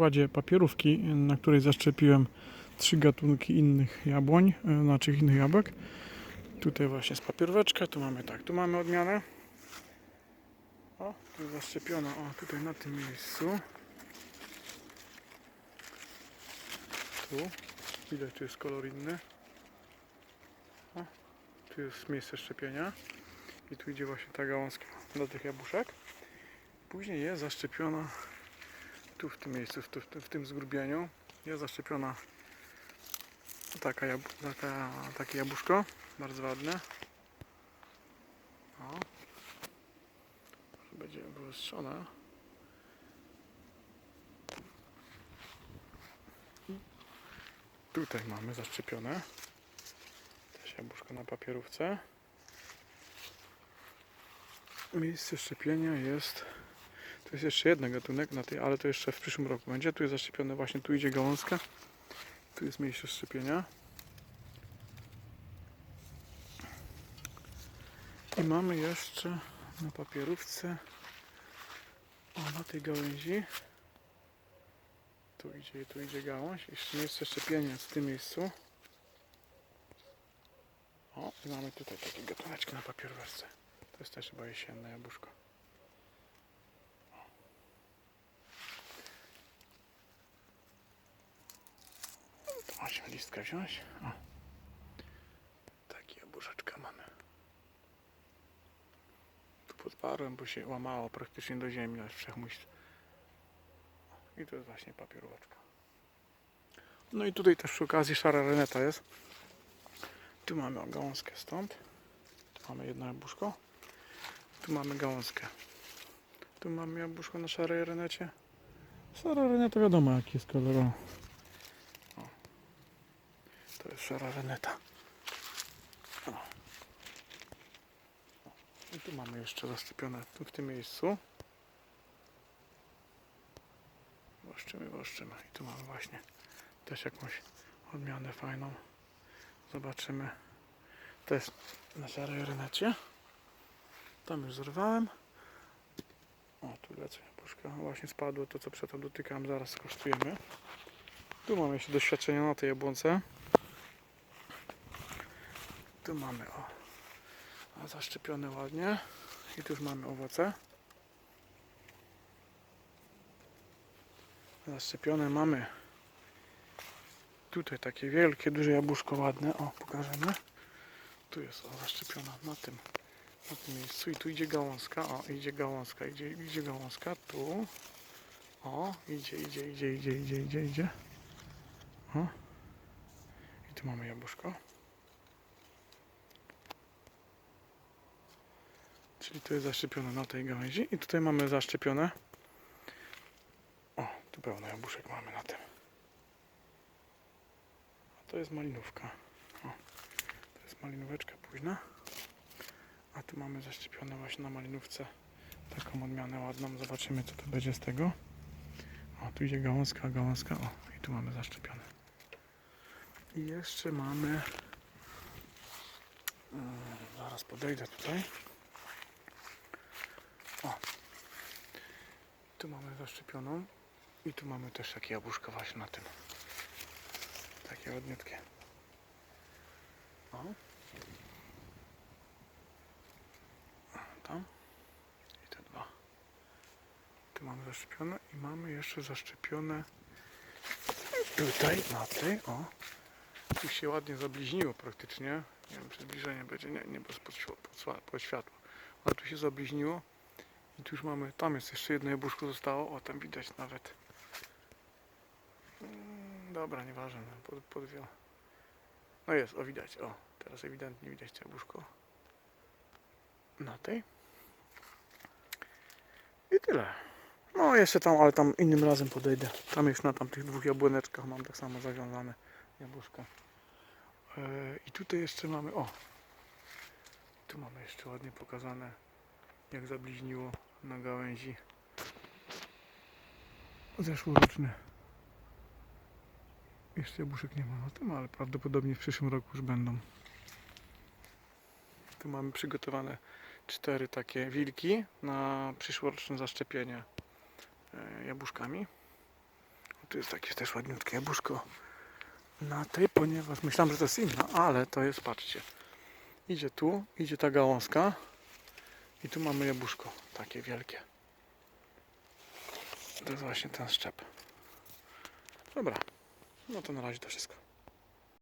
składzie papierówki, na której zaszczepiłem trzy gatunki innych jabłoń, e, znaczy innych jabłek. Tutaj właśnie jest papieróweczka, tu mamy tak, tu mamy odmianę. O, tu zaszczepiona, o tutaj na tym miejscu. Tu, widać tu jest kolor inny. O, tu jest miejsce szczepienia. I tu idzie właśnie ta gałązka do tych jabłuszek. Później jest zaszczepiona tu w tym miejscu, w, tu, w, tym- zgrubieniu jest zaszczepiona taka, jab, taka, takie jabłuszko, bardzo ładne. O. Będzie wyostrzone. Tutaj mamy zaszczepione też jabłuszko na papierówce. Miejsce szczepienia jest tu jest jeszcze jeden gatunek na tej, ale to jeszcze w przyszłym roku będzie. Tu jest zaszczepione właśnie, tu idzie gałązka. Tu jest miejsce szczepienia. I mamy jeszcze na papierówce o, na tej gałęzi tu idzie, tu idzie gałąź. Jeszcze miejsce szczepienia w tym miejscu. O, i mamy tutaj takie gatuneczki na papierówce. To jest też chyba jesienne jabłuszko. Musimy listkę wziąć. O. Takie jabłuszeczka mamy. Tu podparłem, bo się łamało praktycznie do ziemi, aż wszechmójść. I to jest właśnie papieróweczka. No i tutaj też przy okazji szara reneta jest. Tu mamy gałązkę stąd. Tu mamy jedno jabłuszko. Tu mamy gałązkę. Tu mamy jabłuszko na szarej renecie. Szara reneta wiadomo jaki jest kolor. Szara reneta. O. I tu mamy jeszcze zaszczepione tu w tym miejscu. Waszczymy, waszczymy. I tu mamy właśnie też jakąś odmianę fajną. Zobaczymy. To jest na szarej renecie. Tam już zerwałem. O, tu lecą jabłuszka. Właśnie spadło to, co przedtem dotykałem. Zaraz skosztujemy. Tu mamy jeszcze doświadczenie na tej jabłonce. Tu mamy o, zaszczepione ładnie. I tu już mamy owoce. Zaszczepione mamy tutaj takie wielkie, duże jabłuszko ładne. O, pokażemy. Tu jest o, zaszczepiona na tym, na tym miejscu i tu idzie gałązka. O, idzie gałązka, idzie, idzie gałązka. Tu. O, idzie, idzie, idzie, idzie, idzie, idzie, idzie. O. I tu mamy jabłuszko. Czyli to jest zaszczepione na tej gałęzi. I tutaj mamy zaszczepione. O, tu pełno jabłuszek mamy na tym. A to jest malinówka. O, to jest malinóweczka późna. A tu mamy zaszczepione właśnie na malinówce taką odmianę ładną. Zobaczymy co to będzie z tego. O, tu idzie gałązka, gałązka. O, i tu mamy zaszczepione. I jeszcze mamy... Mm, zaraz podejdę tutaj. Tu mamy zaszczepioną. I tu mamy też takie jabłuszko właśnie na tym. Takie ładniutkie. O. Tam. I te dwa. Tu mamy zaszczepione i mamy jeszcze zaszczepione tutaj, na tej, o. Tu się ładnie zabliźniło praktycznie. Nie wiem, czy zbliżenie będzie, nie, nie, bo jest pod, światło- pod, sła- pod światło. Ale tu się zabliźniło. I tu już mamy, tam jest jeszcze jedno jabłuszko zostało, o tam widać nawet. Mm, Dobra, nieważne, no, pod, pod wiele. No jest, o widać, o, teraz ewidentnie widać jabłuszko. Na tej. I tyle. No jeszcze tam, ale tam innym razem podejdę. Tam już na tamtych dwóch jabłoneczkach mam tak samo zawiązane jabłuszka. Yy, I tutaj jeszcze mamy, o, tu mamy jeszcze ładnie pokazane jak zabliźniło na gałęzi zeszłoroczne. Jeszcze jabłuszek nie ma na tym, ale prawdopodobnie w przyszłym roku już będą. Tu mamy przygotowane cztery takie wilki na przyszłoroczne zaszczepienie e, jabłuszkami. tu jest takie też ładniutkie jabłuszko na tej, ponieważ myślałem, że to jest inna, ale to jest, patrzcie. Idzie tu, idzie ta gałązka i tu mamy jabłuszko, takie wielkie. To jest właśnie ten szczep. Dobra, no to na razie to wszystko.